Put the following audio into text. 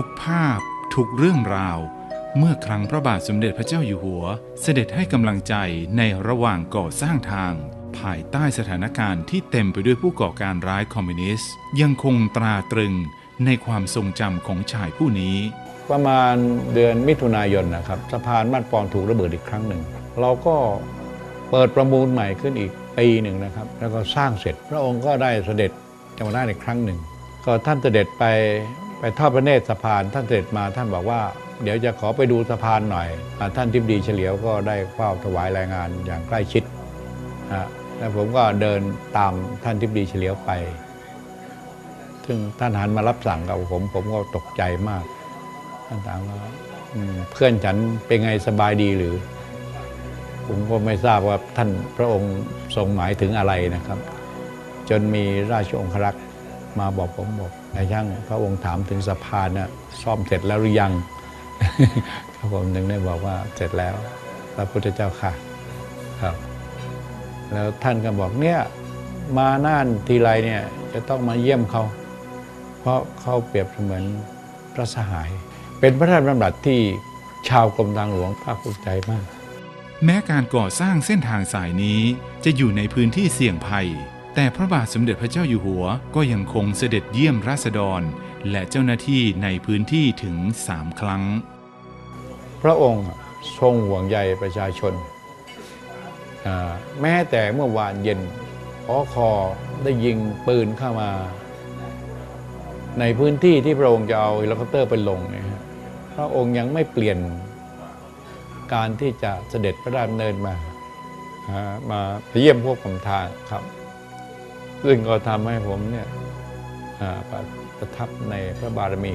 ทุกภาพ ทุกเรื่องราว เมื่อครั้งพระบาทสมเด็จพระเจ้าอยู่หัว เสด็จให้กำลังใจในระหว่างก่อสร้างทาง ภายใต้สถานการณ์ที่เต็มไปด้วยผู้ก่อการร้ายคอมมิวนิสต์ ยังคงตราตรึงในความทรงจำของชายผู้นี้ ประมาณเดือนมิถุนายนนะครับสะพานมัดปอนถูกระเบิดอีกครั้งหนึ่ง เราก็เปิดประมูลใหม่ขึ้นอีกปีหนึ่งนะครับ แล้วก็สร้างเสร็จ พระองค์ก็ได้เสด็จจังหวัดน่านอีกครั้งหนึ่ง ก็ท่านเสด็จไป ไปทอดพระเนตรสะพานท่านเสด็จมาท่านบอกว่า เดี๋ยวจะขอไปดูสะพานหน่อยอท่านทิบดีเฉลียวก็ได้เฝ้าถวายรายงานอย่างใกล้ชิดนะแล้วผมก็เดินตามท่านทิบดีเฉลียวไป ซึ่งท่านหันมารับสั่งกับผมผมก็ตกใจมาก ท่านถามว่าเพื่อนฉันเป็นไงสบายดีหรือ ผมก็ไม่ทราบว่าท่านพระองค์ทรงหมายถึงอะไรนะครับ จนมีราชองครักษ์ มาบอกผมบอกนายช่างพระองค์ถามถึงสะพานนะซ่อมเสร็จแล้วหรือยังครับผมถึงได้บอกว่าเสร็จแล้ว พระพุทธเจ้าค่ะครับ แล้วท่านก็บอกเนี่ยมาน่านทีไรเนี่ยจะต้องมาเยี่ยมเขา เพราะเขาเปรียบเสมือนพระสหาย เป็นพระราชดำรัสที่ชาวกรมทางหลวงภาคภูมิใจมาก แม้การก่อสร้างเส้นทางสายนี้จะอยู่ในพื้นที่เสี่ยงภัย แต่พระบาทสมเด็จพระเจ้าอยู่หัวก็ยังคงเสด็จเยี่ยมราษฎร และเจ้าหน้าที่ในพื้นที่ถึง3ครั้ง พระองค์ทรงห่วงใยประชาชน แม้แต่เมื่อวานเย็นออคอได้ยิงปืนเข้ามา ในพื้นที่ที่พระองค์จะเอาเฮลิคอปเตอร์ไปลงเนี่ยฮะพระองค์ยังไม่เปลี่ยนการที่จะเสด็จพระราชดำเนินมาอ่ามาเยี่ยมพวกผมทางครับ ซึ่งก็ทำให้ผมเนี่ยประทับในพระบารมี